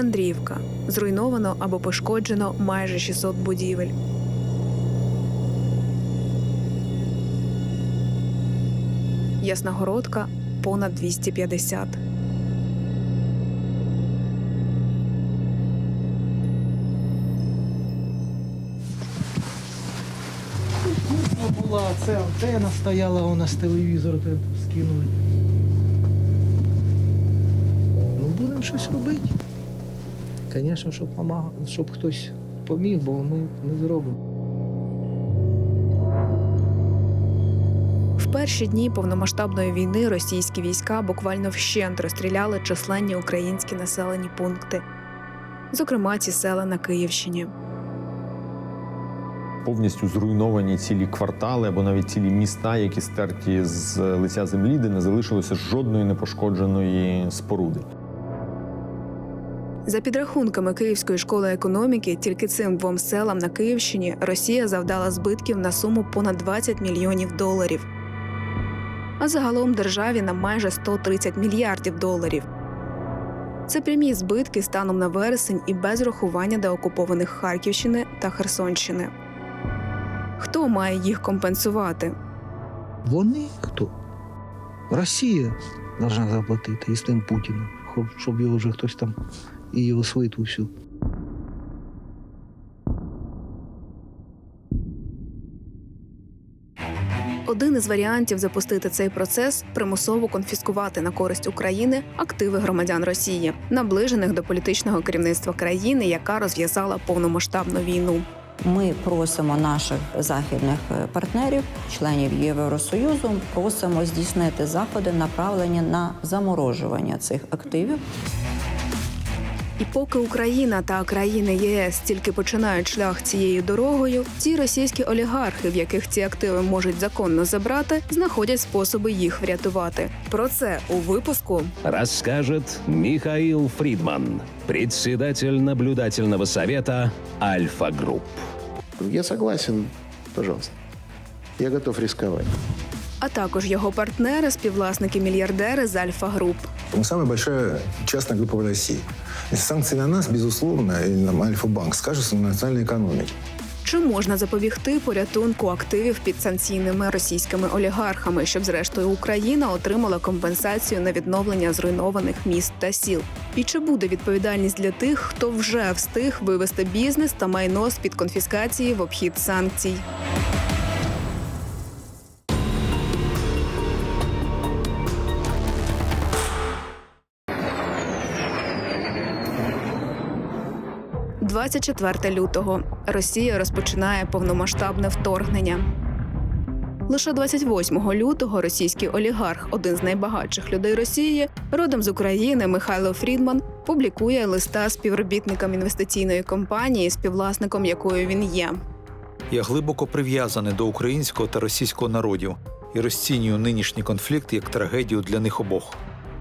Андріївка. Зруйновано або пошкоджено майже 600 будівель. Ясногородка понад 250. Ну, була це антена стояла у нас телевізор те скинули. Ну, будемо щось робити. Звісно, щоб, помаг... щоб хтось поміг, бо ми не зробимо. В перші дні повномасштабної війни російські війська буквально вщент розстріляли численні українські населені пункти, зокрема ці села на Київщині. повністю зруйновані цілі квартали або навіть цілі міста, які стерті з лиця землі, де не залишилося жодної непошкодженої споруди. За підрахунками Київської школи економіки, тільки цим двом селам на Київщині Росія завдала збитків на суму понад 20 мільйонів доларів. А загалом державі на майже 130 мільярдів доларів. Це прямі збитки станом на вересень і без рахування деокупованих Харківщини та Херсонщини. Хто має їх компенсувати? Вони хто? Росія должна заплатити тим Путіним, щоб його вже хтось там і його свиту всю. Один із варіантів запустити цей процес примусово конфіскувати на користь України активи громадян Росії, наближених до політичного керівництва країни, яка розв'язала повномасштабну війну. Ми просимо наших західних е, партнерів, членів Євросоюзу, просимо здійснити заходи, направлені на заморожування цих активів. І поки Україна та країни ЄС тільки починають шлях цією дорогою, ті російські олігархи, в яких ці активи можуть законно забрати, знаходять способи їх врятувати. Про це у випуску расскажет Михаил Фридман, председатель наблюдательного совета Альфа Групп. Я согласен, пожалуйста. Я готов рисковать. а також його партнери, співвласники мільярдери з Альфа Груп. Мы самая большая частная группа в России. И санкции на нас, безусловно, и на Альфа-банк скажутся на национальной экономике. Чи можна запобігти порятунку активів під санкційними російськими олігархами, щоб зрештою Україна отримала компенсацію на відновлення зруйнованих міст та сіл? І чи буде відповідальність для тих, хто вже встиг вивести бізнес та майно з під конфіскації в обхід санкцій? – 24 лютого Росія розпочинає повномасштабне вторгнення. Лише 28 лютого російський олігарх, один з найбагатших людей Росії, родом з України Михайло Фрідман, публікує листа співробітникам інвестиційної компанії, співвласником якої він є. Я глибоко прив'язаний до українського та російського народів і розцінюю нинішній конфлікт як трагедію для них обох.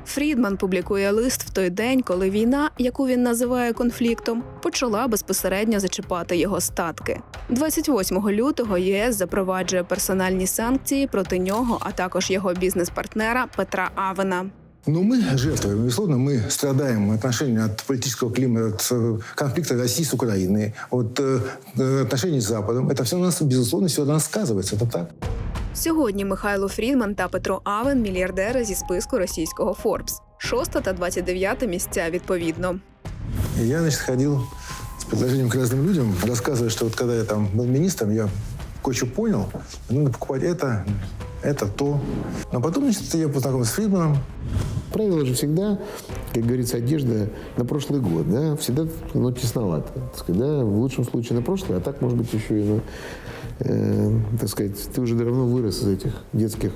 Фрідман публікує лист в той день, коли війна, яку він називає конфліктом, почала безпосередньо зачіпати його статки. 28 лютого ЄС запроваджує персональні санкції проти нього, а також його бізнес-партнера Петра Авена. Но мы жертвуем, безусловно, мы страдаем в отношении от политического климата, от э, конфликта России с Украиной, от э, э, отношений с Западом. Это все на нас, безусловно, все на нас сказывается. Это так. Сьогодні Михайло Фрідман та Петро Авен мільярдери зі списку російського Форбс. 6 та 29 місця відповідно. И я, значит, ходил с предложением к разным людям, рассказывая, что вот когда я там был министром, я кое-что понял, надо покупать это, это, то. Но потом, значит, я познакомился с Фридманом, Правило же всегда, как говорится, одежда на прошлый год, да, всегда ну, тесновато, так сказать, да, в лучшем случае на прошлый, а так, может быть, еще и на, э, так сказать, ты уже давно вырос из этих детских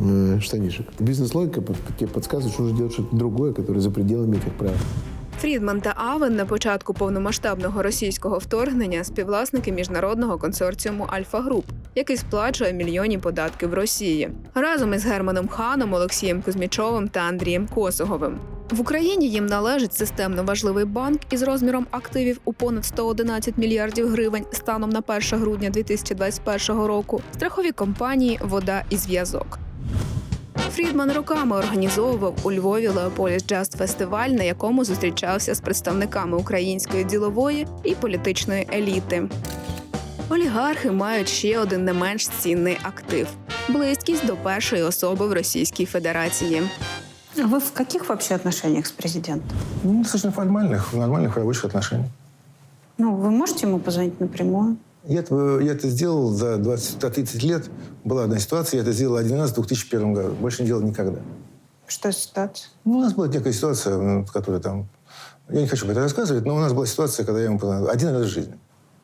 э, штанишек. Бизнес-логика под- тебе подсказывает, что нужно делать что-то другое, которое за пределами этих правил. Фрідман та Авен на початку повномасштабного російського вторгнення співвласники міжнародного консорціуму Альфа Груп, який сплачує мільйонні податки в Росії, разом із Германом Ханом, Олексієм Кузьмічовим та Андрієм Косоговим. В Україні їм належить системно важливий банк із розміром активів у понад 111 мільярдів гривень станом на 1 грудня 2021 року, страхові компанії, вода і зв'язок. Фрідман роками організовував у Львові Леополіс Джаст фестиваль, на якому зустрічався з представниками української ділової і політичної еліти. Олігархи мають ще один не менш цінний актив близькість до першої особи в Російській Федерації. А Вы в каких вообще отношениях с президентом? Ну, достаточно формальных, нормальных рабочих отношений. Ну, вы можете ему позвонить напрямую? Я это, я это сделал за 20, за 30 лет. Была одна ситуация, я это сделал один раз в 2001 году. Больше не делал никогда. Что за ситуация? Ну, у нас была некая ситуация, м, в которой там... Я не хочу об этом рассказывать, но у нас была ситуация, когда я ему позвонил один раз в жизни.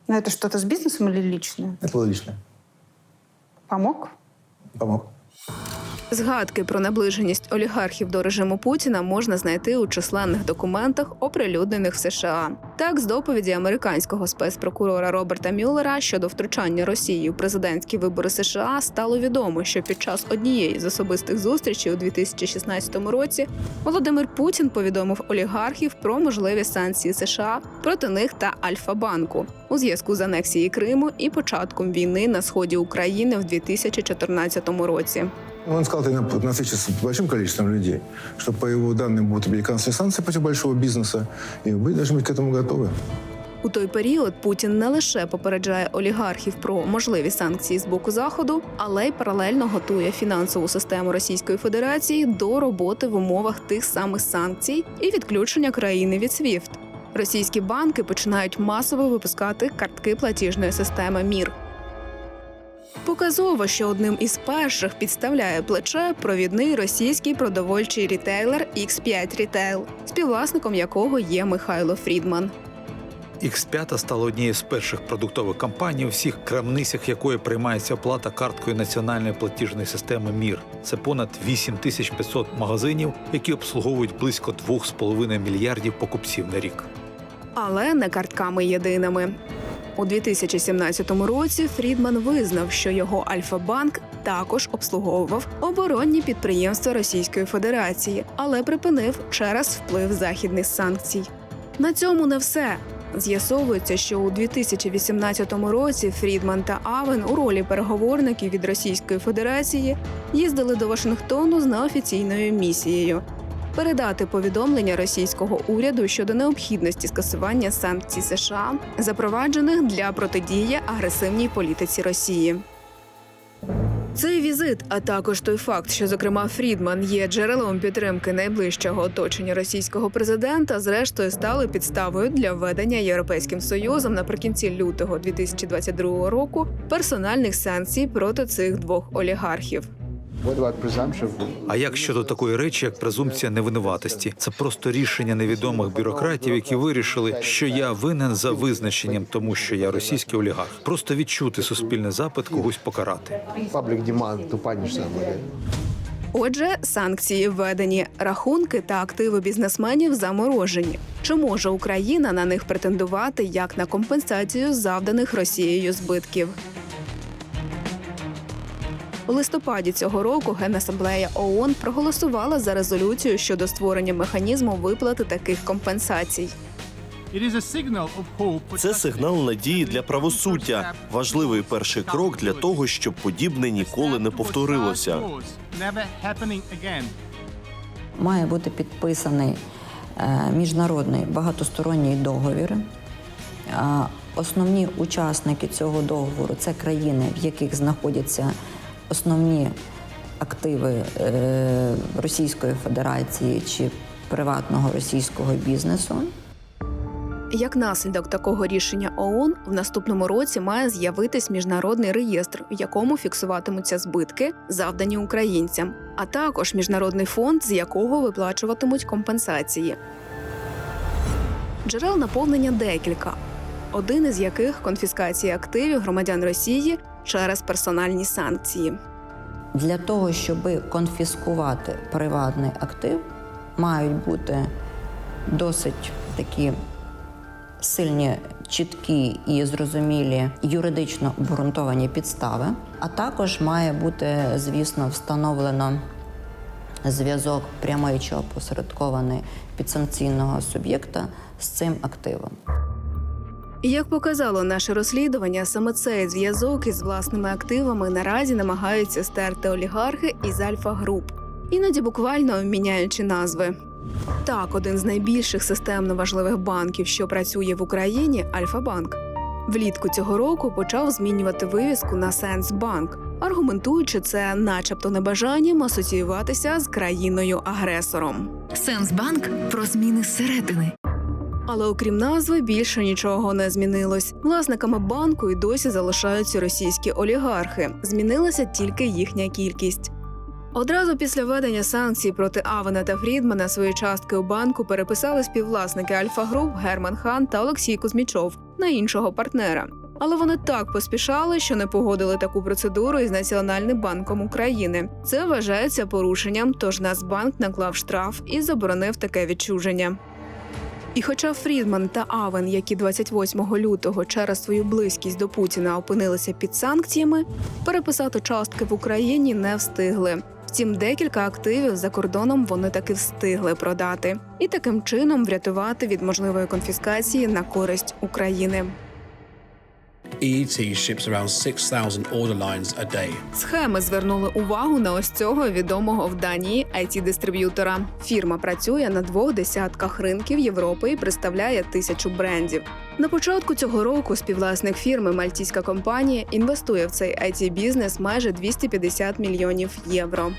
Ну, это что-то с бизнесом или личное? Это было личное. Помог? Помог. Згадки про наближеність олігархів до режиму Путіна можна знайти у численних документах, оприлюднених в США. Так, з доповіді американського спецпрокурора Роберта Мюллера щодо втручання Росії у президентські вибори США стало відомо, що під час однієї з особистих зустрічей у 2016 році Володимир Путін повідомив олігархів про можливі санкції США проти них та Альфа-банку у зв'язку з анексією Криму і початком війни на сході України в 2014 році. Он сказал это на, на встрече с большим количеством людей, что по его данным будут американские санкции против большого бизнеса, и вы должны быть к этому готовы. У той період Путін не лише попереджає олігархів про можливі санкції з боку заходу, але й паралельно готує фінансову систему Російської Федерації до роботи в умовах тих самих санкцій і відключення країни від SWIFT. Російські банки починають масово випускати картки платіжної системи МІР. Показово, що одним із перших підставляє плече провідний російський продовольчий рітейлер X5 Retail, співвласником якого є Михайло Фрідман. X5 стала однією з перших продуктових компаній, у всіх крамницях якої приймається оплата карткою національної платіжної системи МІР. Це понад 8500 магазинів, які обслуговують близько 2,5 мільярдів покупців на рік. але не картками єдиними. У 2017 році Фрідман визнав, що його Альфа-банк також обслуговував оборонні підприємства Російської Федерації, але припинив через вплив західних санкцій. На цьому не все. З'ясовується, що у 2018 році Фрідман та Авен у ролі переговорників від Російської Федерації їздили до Вашингтону з неофіційною місією передати повідомлення російського уряду щодо необхідності скасування санкцій США, запроваджених для протидії агресивній політиці Росії. Цей візит, а також той факт, що зокрема Фрідман є джерелом підтримки найближчого оточення російського президента, зрештою стали підставою для введення європейським союзом наприкінці лютого 2022 року персональних санкцій проти цих двох олігархів. А як щодо такої речі, як презумпція невинуватості? Це просто рішення невідомих бюрократів, які вирішили, що я винен за визначенням, тому що я російський олігарх. Просто відчути суспільний запит когось покарати. Паблик деманд, tu Отже, санкції введені, рахунки та активи бізнесменів заморожені. Чи може Україна на них претендувати як на компенсацію завданих Росією збитків? У листопаді цього року Генасамблея ООН проголосувала за резолюцію щодо створення механізму виплати таких компенсацій. Це сигнал надії для правосуддя. Важливий перший крок для того, щоб подібне ніколи не повторилося. Має бути підписаний е, міжнародний багатосторонній договір. Основні учасники цього договору це країни, в яких знаходяться основні активи е, Російської Федерації чи приватного російського бізнесу. Як наслідок такого рішення ООН в наступному році має з'явитись міжнародний реєстр, в якому фіксуватимуться збитки, завдані українцям, а також міжнародний фонд, з якого виплачуватимуть компенсації. Джерел наповнення декілька, один із яких конфіскація активів громадян Росії через персональні санкції. Для того, щоб конфіскувати приватний актив, мають бути досить такі сильні, чіткі і зрозумілі юридично обґрунтовані підстави. А також має бути, звісно, встановлено зв'язок прямий чи опосередкований підсанкційного суб'єкта з цим активом. Як показало наше розслідування, саме цей зв'язок із власними активами наразі намагаються стерти олігархи із Альфа Груп. іноді буквально міняючи назви. Так, один з найбільших системно важливих банків, що працює в Україні, Альфа-банк, влітку цього року почав змінювати вивіску на Сенсбанк, аргументуючи це, начебто, небажанням асоціюватися з країною-агресором. Сенсбанк про зміни зсередини. Але окрім назви, більше нічого не змінилось. Власниками банку й досі залишаються російські олігархи. Змінилася тільки їхня кількість. Одразу після введення санкцій проти Авена та Фрідмана свої частки у банку переписали співвласники Альфа Груп Герман Хан та Олексій Кузьмічов на іншого партнера. Але вони так поспішали, що не погодили таку процедуру із Національним банком України. Це вважається порушенням, тож Нацбанк наклав штраф і заборонив таке відчуження. І хоча Фрідман та Авен, які 28 лютого через свою близькість до Путіна опинилися під санкціями, переписати частки в Україні не встигли. Втім, декілька активів за кордоном вони таки встигли продати і таким чином врятувати від можливої конфіскації на користь України. EET ships around 6,000 order lines a day. Схеми звернули увагу на ось цього відомого в Данії it дистриб'ютора. Фірма працює на двох десятках ринків Європи і представляє тисячу брендів. На початку цього року співвласник фірми Мальтійська компанія інвестує в цей it бізнес майже 250 мільйонів євро.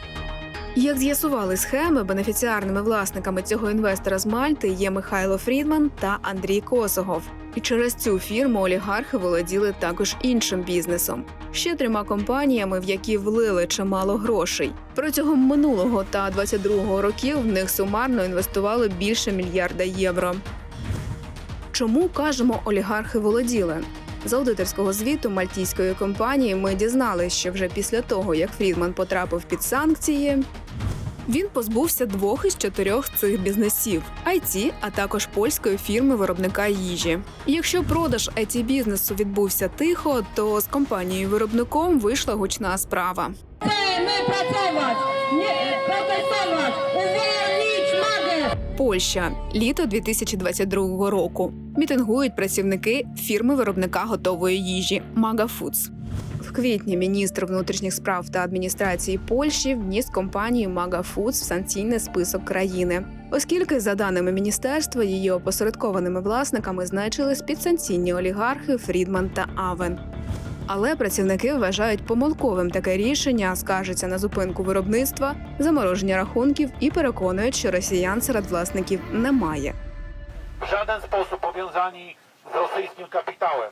Як з'ясували схеми, бенефіціарними власниками цього інвестора з Мальти є Михайло Фрідман та Андрій Косогов. І через цю фірму олігархи володіли також іншим бізнесом ще трьома компаніями, в які влили чимало грошей. Протягом минулого та 22-го років в них сумарно інвестували більше мільярда євро. Чому кажемо олігархи володіли? З аудиторського звіту мальтійської компанії ми дізналися, що вже після того, як Фрідман потрапив під санкції, він позбувся двох із чотирьох цих бізнесів IT, а також польської фірми виробника їжі. Якщо продаж it бізнесу відбувся тихо, то з компанією виробником вийшла гучна справа. Польща літо 2022 року. Мітингують працівники фірми виробника готової їжі Mega Foods. В квітні міністр внутрішніх справ та адміністрації Польщі вніс компанію Mega Foods в санкційний список країни, оскільки, за даними міністерства, її опосередкованими власниками значились підсанкційні олігархи Фрідман та Авен. Але працівники вважають помилковим таке рішення, скажеться на зупинку виробництва, замороження рахунків і переконують, що росіян серед власників немає. w żaden sposób powiązani z rosyjskim kapitałem.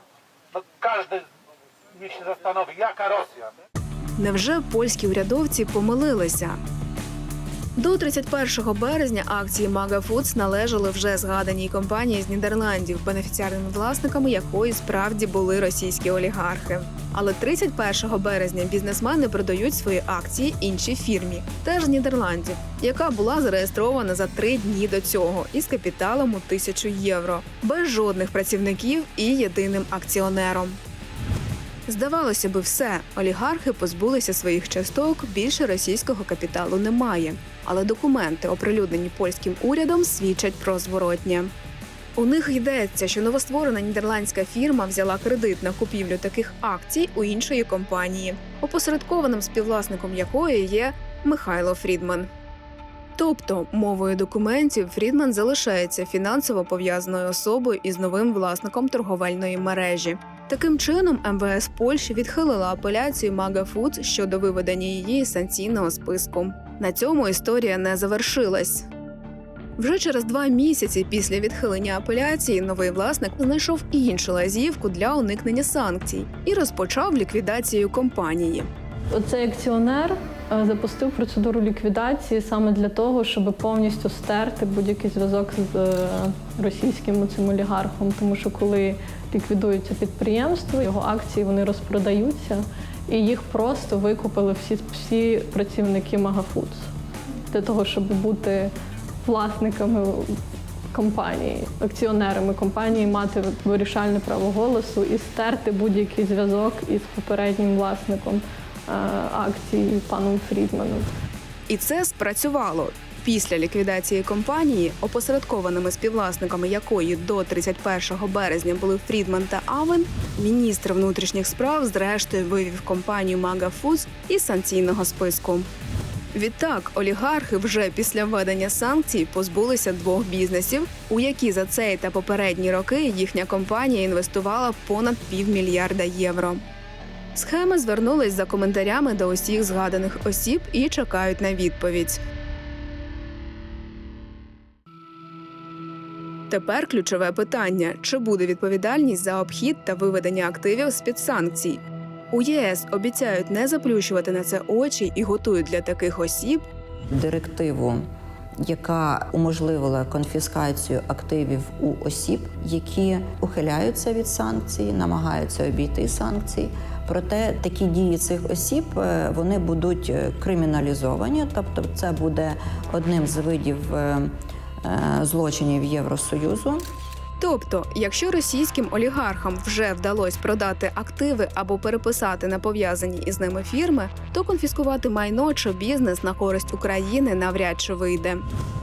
No każdy niech się zastanowi, jaka Rosja? Невже польські урядовці помилилися? До 31 березня акції Mega Foods належали вже згаданій компанії з Нідерландів, бенефіціарними власниками якої справді були російські олігархи. Але 31 березня бізнесмени продають свої акції іншій фірмі, теж з Нідерландів, яка була зареєстрована за три дні до цього із капіталом у тисячу євро, без жодних працівників і єдиним акціонером. Здавалося би, все олігархи позбулися своїх часток. Більше російського капіталу немає. Але документи, оприлюднені польським урядом, свідчать про зворотнє. У них йдеться, що новостворена нідерландська фірма взяла кредит на купівлю таких акцій у іншої компанії, опосередкованим співвласником якої є Михайло Фрідман. Тобто, мовою документів Фрідман залишається фінансово пов'язаною особою із новим власником торговельної мережі. Таким чином, МВС Польщі відхилила апеляцію Мага Foods щодо виведення її із санкційного списку. На цьому історія не завершилась. Вже через два місяці після відхилення апеляції новий власник знайшов іншу лазівку для уникнення санкцій і розпочав ліквідацію компанії. Оцей акціонер запустив процедуру ліквідації саме для того, щоб повністю стерти будь-який зв'язок з е, російським цим олігархом. Тому що коли ліквідується підприємство, його акції вони розпродаються, і їх просто викупили всі, всі працівники Магафудс для того, щоб бути власниками компанії, акціонерами компанії, мати вирішальне право голосу і стерти будь-який зв'язок із попереднім власником е, акцій паном Фрідманом. І це спрацювало. Після ліквідації компанії, опосередкованими співвласниками якої до 31 березня були Фрідман та Авен, міністр внутрішніх справ зрештою вивів компанію Mega Foods із санкційного списку. Відтак, олігархи вже після введення санкцій позбулися двох бізнесів, у які за цей та попередні роки їхня компанія інвестувала понад півмільярда євро. Схеми звернулись за коментарями до усіх згаданих осіб і чекають на відповідь. Тепер ключове питання: чи буде відповідальність за обхід та виведення активів з під санкцій? У ЄС обіцяють не заплющувати на це очі і готують для таких осіб Директиву, яка уможливила конфіскацію активів у осіб, які ухиляються від санкцій, намагаються обійти санкції. Проте такі дії цих осіб е, вони будуть е, криміналізовані, тобто це буде одним з видів е, злочинів Євросоюзу. Тобто, якщо російським олігархам вже вдалося продати активи або переписати на пов'язані із ними фірми, то конфіскувати майно чи бізнес на користь України навряд чи вийде.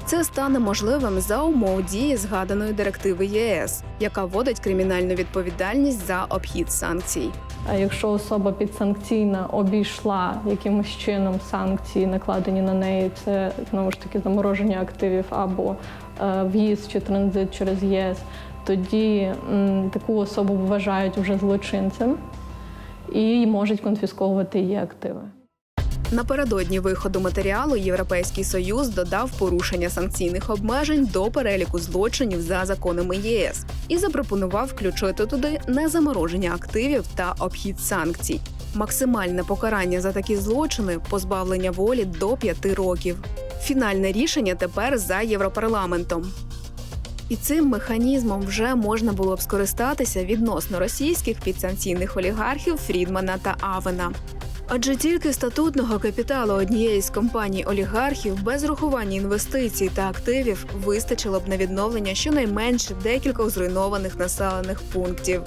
Це стане можливим за умов дії згаданої директиви ЄС, яка вводить кримінальну відповідальність за обхід санкцій. А якщо особа підсанкційна обійшла якимось чином санкції, накладені на неї, це знову ж таки замороження активів або е, в'їзд чи транзит через ЄС, тоді м, таку особу вважають вже злочинцем і можуть конфісковувати її активи. Напередодні виходу матеріалу Європейський Союз додав порушення санкційних обмежень до переліку злочинів за законами ЄС і запропонував включити туди незамороження активів та обхід санкцій. Максимальне покарання за такі злочини позбавлення волі до п'яти років. Фінальне рішення тепер за Європарламентом. І цим механізмом вже можна було б скористатися відносно російських підсанкційних олігархів Фрідмана та Авена. Адже тільки статутного капіталу однієї з компаній олігархів без рахування інвестицій та активів вистачило б на відновлення щонайменше декількох зруйнованих населених пунктів.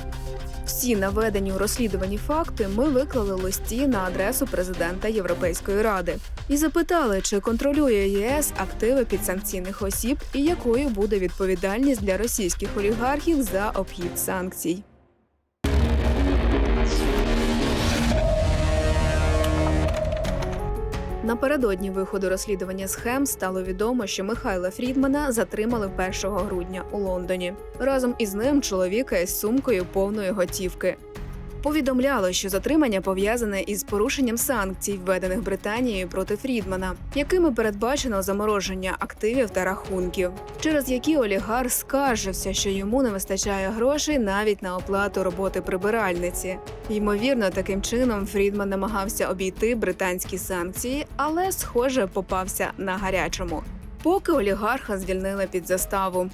Всі наведені у розслідуванні факти ми виклали листі на адресу президента Європейської ради і запитали, чи контролює ЄС активи підсанкційних осіб і якою буде відповідальність для російських олігархів за обхід санкцій. Напередодні виходу розслідування схем стало відомо, що Михайла Фрідмана затримали 1 грудня у Лондоні. Разом із ним чоловіка із сумкою повної готівки. Повідомляло, що затримання пов'язане із порушенням санкцій, введених Британією проти Фрідмана, якими передбачено замороження активів та рахунків, через які олігарх скаржився, що йому не вистачає грошей навіть на оплату роботи прибиральниці. Ймовірно, таким чином Фрідман намагався обійти британські санкції, але, схоже, попався на гарячому. Поки олігарха звільнили під заставу.